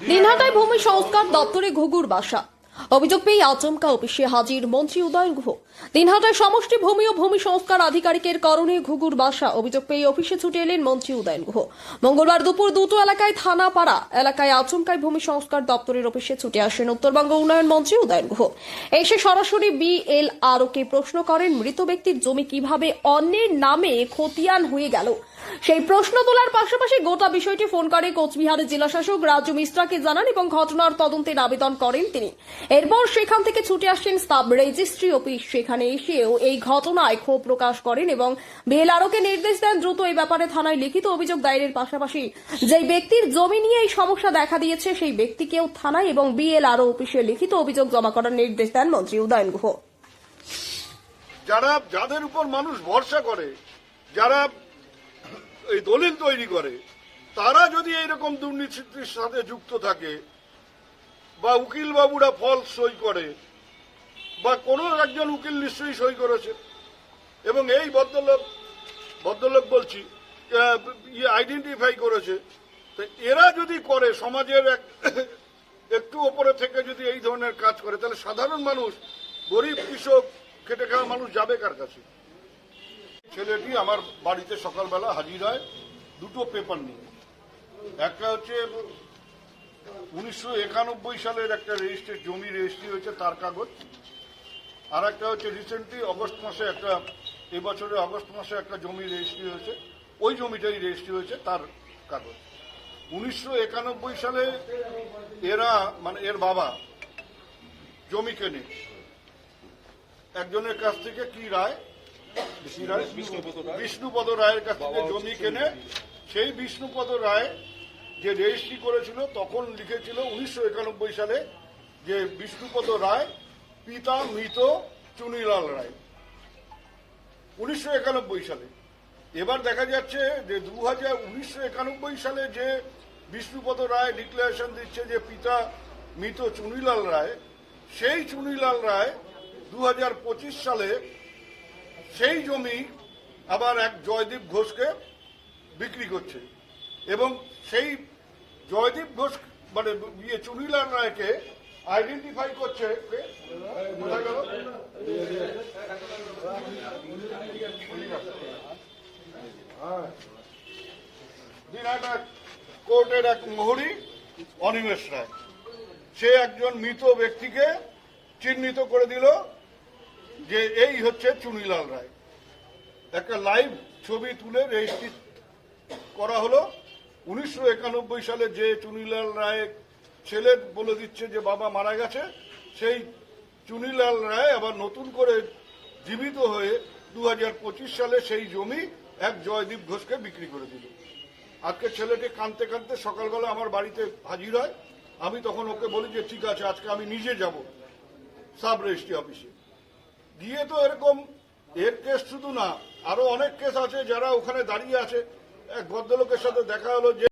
দিনহাটায় ভূমি সংস্কার দপ্তরে ঘুঘুর বাসা। অভিযোগ পেয়ে আচমকা অফিসে হাজির মন্ত্রী উদয়ন গুহ। দিনহাটায় সমষ্টি ভূমি ও ভূমি সংস্কার আধিকারিকের কারণে ঘুঘুর বাসা। অভিযোগ পেয়ে অফিসে ছুটে এলেন মন্ত্রী উদয়ন গুহ। মঙ্গলবার দুপুর দুটো এলাকায় থানাপাড়া এলাকায় আচমকায় ভূমি সংস্কার দপ্তরের অফিসে ছুটে আসেন উত্তরবঙ্গ উন্নয়ন মন্ত্রী উদয়ন গুহ। এসে সরাসরি বিএলআর কে প্রশ্ন করেন, মৃত ব্যক্তির জমি কীভাবে অন্যের নামে খতিয়ান হয়ে গেল? সেই প্রশ্ন তোলার পাশাপাশি গোটা বিষয়টি ফোন করে কোচবিহারের জেলাশাসক রাজু মিশ্রাকে জানান এবং ঘটনার তদন্তের আবেদন করেন তিনি। এরপর সেখান থেকে ছুটে আসেন সাব রেজিস্ট্রি অফিস। সেখানে এসেও এই ঘটনায় ক্ষোভ প্রকাশ করেন এবং বেলারোকে নির্দেশ দেন দ্রুত এই ব্যাপারে থানায় লিখিত অভিযোগ দায়েরের পাশাপাশি যেই ব্যক্তির জমি নিয়ে এই সমস্যা দেখা দিয়েছে, সেই ব্যক্তিকেও থানায় এবং বিএলআরও অফিসে লিখিত অভিযোগ জমা করার নির্দেশ দেন মন্ত্রী উদয়ন গুহ। যারা, যাদের উপর মানুষ ভরসা করে, যারা এই দলিল তৈরি করে। তারা যদি এইরকম দুর্নীতির সাথে যুক্ত থাকে, বা উকিল বাবুরা ফল সই করে, বা কোনো একজন উকিল নিশ্চয়ই সই করেছে, এবং এই ভদ্রলোক ভদ্রলোক বলছি আইডেন্টিফাই করেছে, তো এরা যদি করে, সমাজের এক একটু ওপরে থেকে যদি এই ধরনের কাজ করে, তাহলে সাধারণ মানুষ, গরিব কৃষক, খেটে খাওয়া মানুষ যাবে কার কাছে? ছেলেটি আমার বাড়িতে সকালবেলা হাজির হয়, দুটো পেপার নিয়ে। একটা হচ্ছে উনিশশো একানব্বই সালের একটা রেজিস্ট্রি জমি রেজিস্ট্রি হয়েছে তার কাগজ। আর একটা হচ্ছে রিসেন্টলি অগস্ট মাসে একটা, এবছরে অগস্ট মাসে একটা জমি রেজিস্ট্রি হয়েছে, ওই জমিটাই রেজিস্ট্রি হয়েছে তার কাগজ। উনিশশো একানব্বই সালে এরা মানে এর বাবা, জমি কেনে। একজনের কাছ থেকে কি রায়? বিষ্ণুপদ রায়ের কাছ থেকে জমি কেনে সেই বিষ্ণুপদ রায় যে রেজিস্ট্রি করেছিল তখন লিখেছিল উনিশশো একানব্বই সালে যে বিষ্ণুপদ রায় পিতা মৃত চুনিলাল রায়। উনিশশো একানব্বই সালে। এবার দেখা যাচ্ছে যে দু হাজার উনিশশো একানব্বই সালে যে বিষ্ণুপদ রায় ডিক্লারেশন দিচ্ছে যে পিতা মৃত চুনিলাল রায় সেই চুনিলাল রায় দু হাজার পঁচিশ সালে সেই জমি আবার এক জয়দীপ ঘোষকে বিক্রি করছে। এবং সেই জয়দীপ ঘোষ মানে ইয়ে চুনিলাল রায়কে আইডেন্টিফাই করছে। কোর্টের এক মোহরি, অনিমেষ রায়। সে একজন মৃত ব্যক্তিকে চিহ্নিত করে দিল। যে এই হচ্ছে চুনিলাল রায়। একটা লাইভ ছবি তুলে রেজিস্ট্রি করা হলো। উনিশশো একানব্বই সালে যে চুনিলাল রায় ছেলে বলে দিচ্ছে যে বাবা মারা গেছে, সেই চুনিলাল রায় আবার নতুন করে জীবিত হয়ে দু হাজার পঁচিশ সালে সেই জমি এক জয়দীপ ঘোষকে বিক্রি করে দিল। আজকে ছেলেটি কাঁদতে কাঁদতে সকালবেলা আমার বাড়িতে হাজির হয়। আমি তখন ওকে বলি যে, ঠিক আছে, আজকে আমি নিজে যাব সাব রেজিস্ট্রি অফিসে। গিয়ে তো এরকম এর কেস শুধু না, আরও অনেক কেস আছে যারা ওখানে দাঁড়িয়ে আছে। এক ভদ্রলোকের সাথে দেখা হলো যে